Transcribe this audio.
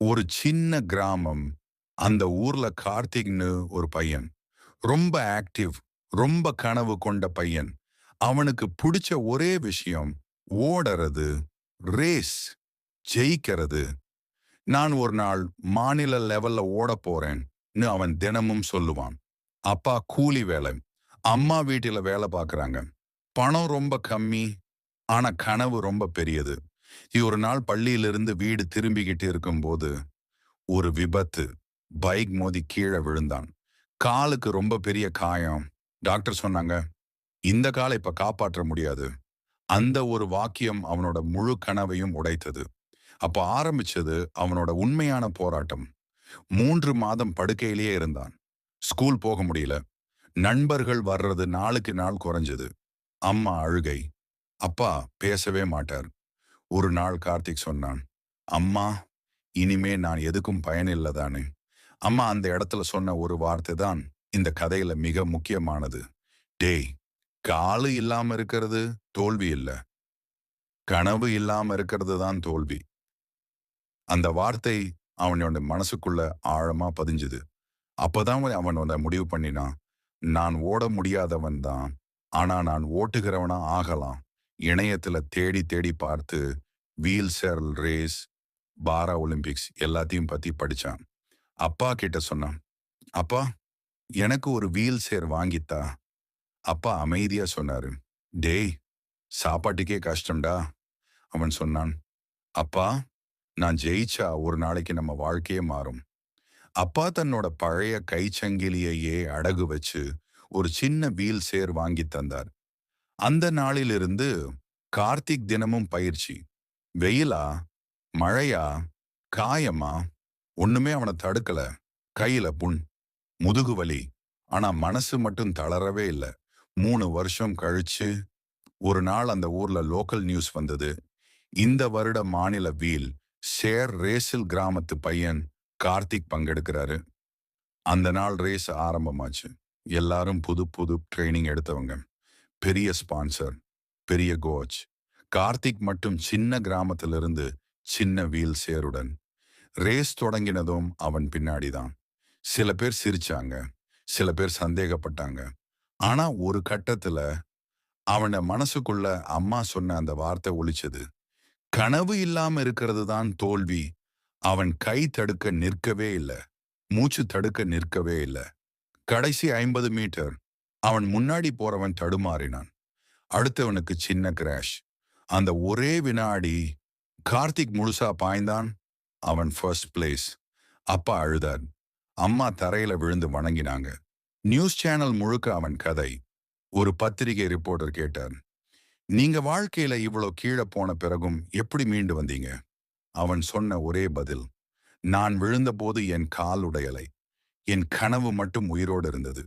ஒரு சின்ன கிராமம். அந்த ஊர்ல கார்த்திக்னு ஒரு பையன். ரொம்ப ஆக்டிவ் ரொம்ப கனவு கொண்ட பையன். அவனுக்கு பிடிச்ச ஒரே விஷயம் ஓடுறது ரேஸ் ஜெயிக்கிறது. நான் ஒரு நாள் மாநில லெவல்ல ஓட போறேன்னு அவன் தினமும் சொல்லுவான். அப்பா கூலி வேலை. அம்மா வீட்டில வேலை பார்க்குறாங்க பணம் ரொம்ப கம்மி ஆனா கனவு ரொம்ப பெரியது. ஒரு நாள் பள்ளியிலிருந்து வீடு திரும்பிக்கிட்டு இருக்கும்போது ஒரு விபத்து. பைக் மோதி கீழே விழுந்தான். காலுக்கு ரொம்ப பெரிய காயம். டாக்டர் சொன்னாங்க இந்த காலை இப்ப காப்பாற்ற முடியாது. அந்த ஒரு வாக்கியம் அவனோட முழு கனவையும் உடைத்தது. அப்ப ஆரம்பிச்சது அவனோட உண்மையான போராட்டம். மூன்று மாதம் படுக்கையிலேயே இருந்தான். ஸ்கூல் போக முடியல. நண்பர்கள் வர்றது நாளுக்கு நாள் குறைஞ்சது. அம்மா அழுகை. அப்பா பேசவே மாட்டார். ஒரு நாள் கார்த்திக் சொன்னான் அம்மா இனிமே நான் எதுக்கும் பயனில்லைதானே? அம்மா அந்த இடத்துல சொன்ன ஒரு வார்த்தை தான் இந்த கதையில மிக முக்கியமானது. டேய் காலு இல்லாம இருக்கிறது தோல்வி இல்ல. கனவு இல்லாம இருக்கிறது தான் தோல்வி. அந்த வார்த்தை அவனோட மனசுக்குள்ள ஆழமா பதிஞ்சுது. அப்பதான் அவனோட முடிவு பண்ணினான் நான் ஓட முடியாதவன் தான். ஆனா நான் ஓட்டுகிறவனா ஆகலாம். இணையத்துல தேடி தேடி பார்த்து wheelchair race para Olympics எல்லாத்தையும் பத்தி படிச்சான். அப்பா கிட்ட சொன்னான் அப்பா எனக்கு ஒரு வீல் சேர் வாங்கித்தா. அப்பா அமைதியா சொன்னாரு டேய் சாப்பாட்டுக்கே கஷ்டம்டா. அவன் சொன்னான் அப்பா நான் ஜெயிச்சா ஒரு நாளைக்கு நம்ம வாழ்க்கையே மாறும். அப்பா தன்னோட பழைய கைச்சங்கிலியையே அடகு வச்சு ஒரு சின்ன வீல் சேர் வாங்கி தந்தார். அந்த நாளிலிருந்து கார்த்திக் தினமும் பயிற்சி. வெயிலா? மழையா? காயமா? ஒண்ணுமே அவனை தடுக்கல. கையில புண். முதுகு வலி. ஆனா மனசு மட்டும் தளரவே இல்லை. மூணு வருஷம் கழிச்சு ஒரு நாள் அந்த ஊர்ல லோக்கல் நியூஸ் வந்தது. இந்த வருட மாநில வீல் ஷேர் ரேசில் கிராமத்து பையன் கார்த்திக் பங்கெடுக்கிறாரு. அந்த நாள் ரேஸ் ஆரம்பமாச்சு. எல்லாரும் புது புது ட்ரைனிங் எடுத்தவங்க. பெரிய ஸ்பான்சர் பெரிய கோச் கார்த்திக் மட்டும் சின்ன கிராமத்திலிருந்து சின்ன வீல் சேருடன் ரேஸ் தொடங்கினதும் அவன் பின்னாடிதான். சில பேர் சிரிச்சாங்க. சில பேர் சந்தேகப்பட்டாங்க. ஆனா ஒரு கட்டத்துல அவன மனசுக்குள்ள அம்மா சொன்ன அந்த வார்த்தை ஒழிச்சது கனவு இல்லாம இருக்கிறது தான் தோல்வி. அவன் கை தடுக்க நிற்கவே இல்லை. மூச்சு தடுக்க நிற்கவே இல்லை. கடைசி ஐம்பது மீட்டர் அவன் முன்னாடி போறவன் தடுமாறினான். அடுத்தவனுக்கு சின்ன கிராஷ் அந்த ஒரே வினாடி கார்த்திக் முழுசா பாய்ந்தான். அவன் ஃபர்ஸ்ட் பிளேஸ் அப்பா அழுதார். அம்மா தரையில விழுந்து வணங்கினாங்க. நியூஸ் சேனல் முழுக்க அவன் கதை. ஒரு பத்திரிகை ரிப்போர்ட்டர் கேட்டார் நீங்க வாழ்க்கையில இவ்வளோ கீழே போன பிறகும் எப்படி மீண்டு வந்தீங்க? அவன் சொன்ன ஒரே பதில் நான் விழுந்தபோது என் கால் உடையலை. என் கனவு மட்டும் உயிரோடு இருந்தது.